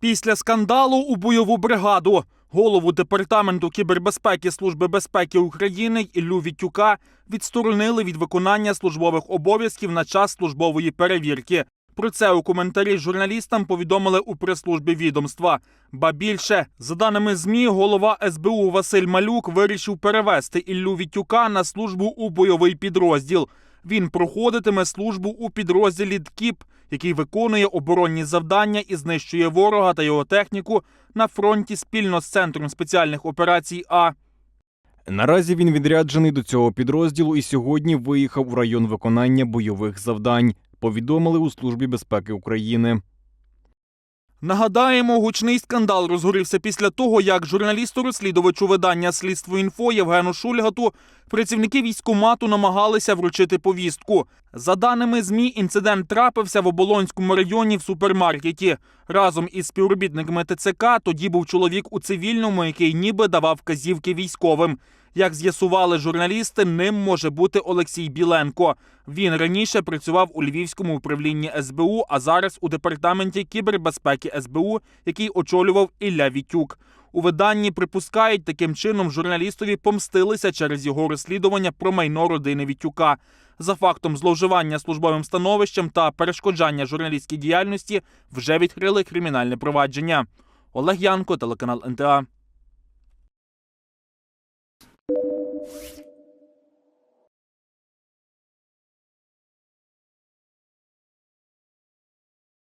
Після скандалу у бойову бригаду голову департаменту кібербезпеки Служби безпеки України Іллю Вітюка відсторонили від виконання службових обов'язків на час службової перевірки. Про це у коментарі журналістам повідомили у прес-службі відомства. Ба більше, за даними змі, голова СБУ Василь Малюк вирішив перевести Іллю Вітюка на службу у бойовий підрозділ. Він проходитиме службу у підрозділі ДКІП, який виконує оборонні завдання і знищує ворога та його техніку на фронті спільно з центром спеціальних операцій А. Наразі він відряджений до цього підрозділу і сьогодні виїхав у район виконання бойових завдань. Повідомили у службі безпеки України. Нагадаємо, гучний скандал розгорівся після того, як журналісту-розслідувачу видання Слідство інфо Євгену Шульгату працівники військкомату намагалися вручити повістку. За даними змі, інцидент трапився в Оболонському районі в супермаркеті. Разом із співробітниками ТЦК тоді був чоловік у цивільному, який ніби давав вказівки військовим. Як з'ясували журналісти, ним може бути Олексій Біленко. Він раніше працював у Львівському управлінні СБУ, а зараз у департаменті кібербезпеки СБУ, який очолював Ілля Вітюк. У виданні припускають, таким чином журналістові помстилися через його розслідування про майно родини Вітюка. За фактом зловживання службовим становищем та перешкоджання журналістській діяльності вже відкрили кримінальне провадження. Олег Янко, телеканал НТА. you